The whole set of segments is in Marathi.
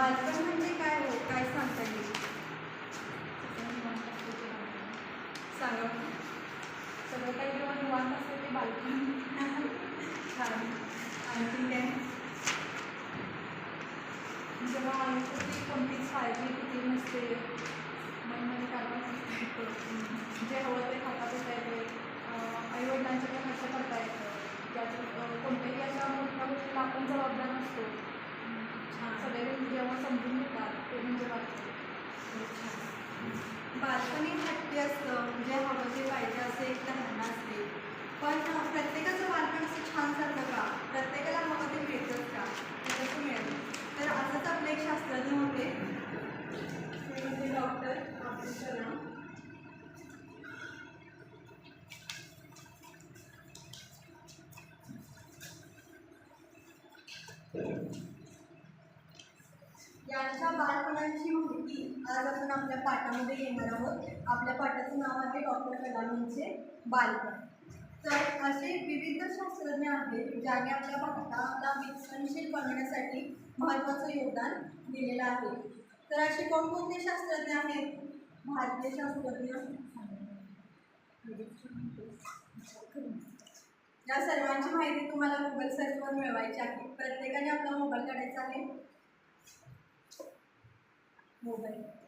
बालपण म्हणजे काय हो? काय सांगता येईल? सांगा. सगळं काही जेव्हा निवांत असतं ते बालपण. छान. आणखी काय जेव्हा आयुष्याची कोणतीच काळजी किती नसते मन म्हणजे करावं नसते जे हवं ते खाता पिता येते. आईवडिलांच्या पण लक्ष करता येतं. ज्याचं कोणत्याही अशा मोठ्या गोष्टीला आपण जबाबदार नसतो छान सगळे जेव्हा समजून घेतात ते म्हणजे वाटतं बालपण एक असतं जे हवं जे पाहिजे असं एक धारणा असते. पण प्रत्येकाचं बालपण असं छान चालतं का? प्रत्येकाला हवं ते मिळतंच का? ते कसं मिळेल? तर असंच आपले एक शास्त्रज्ञ होते. म्हणजे डॉक्टर अब्दुल कलाम यांच्या बालपणाची माहिती आज आपण आपल्या पाठामध्ये घेणार आहोत. आपल्या पाठाचं नाव आहे डॉक्टर कलामींचे बालपण. तर असे विविध शास्त्रज्ञ आहेत ज्यांनी आपल्या भारताला विकसनशील बनवण्यासाठी महत्त्वाचं योगदान दिलेलं आहे. तर असे कोणकोणते शास्त्रज्ञ आहेत? भारतीय शास्त्रज्ञ. या सर्वांची माहिती तुम्हाला गुगल सर्चवर मिळवायची आहे. प्रत्येकाने आपला मोबाईल काढायचा आहे. मोबाईल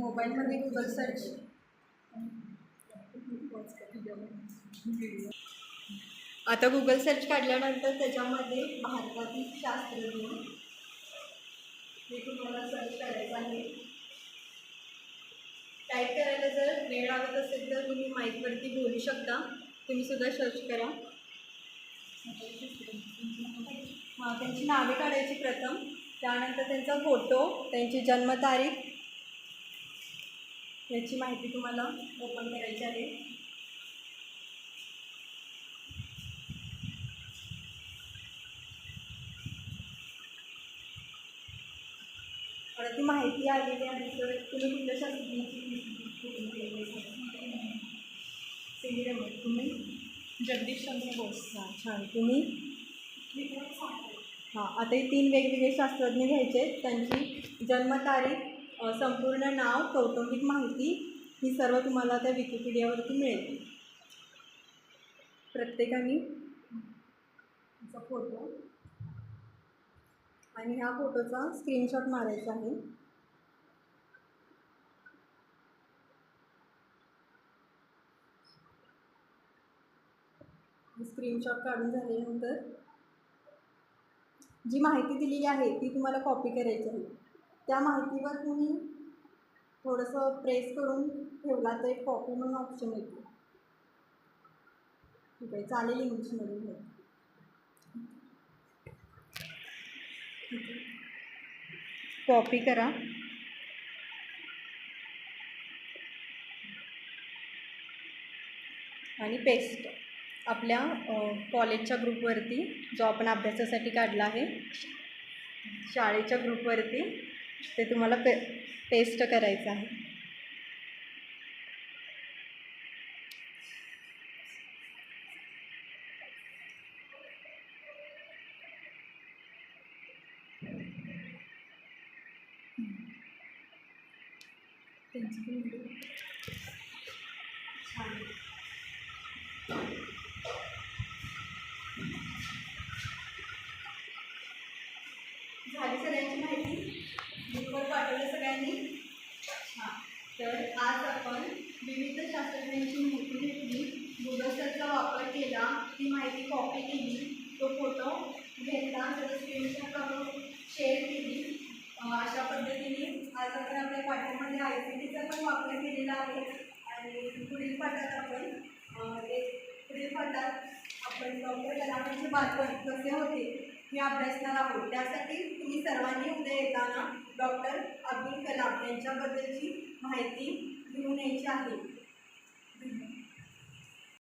मोबाईलमध्ये गुगल सर्च आता गुगल सर्च काढल्यानंतर त्याच्यामध्ये भारतातील शास्त्रज्ञ हे तुम्हाला सर्च करायचं आहे. टाईप करायला जर वेळ लागत असेल तर तुम्ही माईकवरती बोलू शकता. तुम्ही सुद्धा सर्च करा. हां त्यांची नावे काढायची प्रथम. त्यानंतर त्यांचा फोटो त्यांची जन्मतारीख याची माहिती तुम्हाला ओपन करायची आहे. आता ती माहिती आलेली आहे तर तुम्ही कुठल्या शास्त्रज्ञाची सिंगी रमत तुम्ही जगदीश चंद्र बोस छान. तुम्ही? हां आता हे तीन वेगवेगळे शास्त्रज्ञ घ्यायचे आहेत. त्यांची जन्मतारीख संपूर्ण नाव कौटुंबिक माहिती ही सर्व तुम्हाला त्या विकिपीडियावरती मिळेल. प्रत्येकाने फोटो आणि ह्या फोटोचा स्क्रीनशॉट मारायचा आहे. स्क्रीनशॉट काढून झाल्यानंतर जी माहिती दिलेली आहे ती तुम्हाला कॉपी करायची आहे. त्या माहितीवर तुम्ही थोडंसं प्रेस करून ठेवला तर एक कॉपी म्हणून ऑप्शन येतो. ठीक आहे चालेल इंग्लिशमध्ये हे कॉपी करा. आणि पेस्ट आपल्या कॉलेजच्या ग्रुपवरती जो आपण अभ्यासासाठी काढला आहे शाळेच्या ग्रुपवरती ते तुम्हाला पे पेस्ट करायचं आहे. त्यांची पण video. छान झाली सगळ्यांची माहिती. ग्रुपवर पाठवलं सगळ्यांनी. हां तर आज आपण विविध शास्त्रज्ञांची माहिती घेतली. गुगलचा वापर केला. ती माहिती कॉपी केली. तो फोटो घेतला. त्याचा स्क्रीनशॉट करून शेअर केली. अशा पद्धतीने आज आपण आपल्या पाठामध्ये आय सी टीचा पण वापर केलेला आहे. आणि पुढील पाठात आपण एक पुढील पाठात पण डॉक्टर कलामांचे बालपण कसे होते हे अभ्यासणार आहोत त्यासाठी तुम्ही सर्वांनी उद्या येताना डॉक्टर अब्दुल कलाम यांच्याबद्दलची माहिती घेऊन यायची आहे.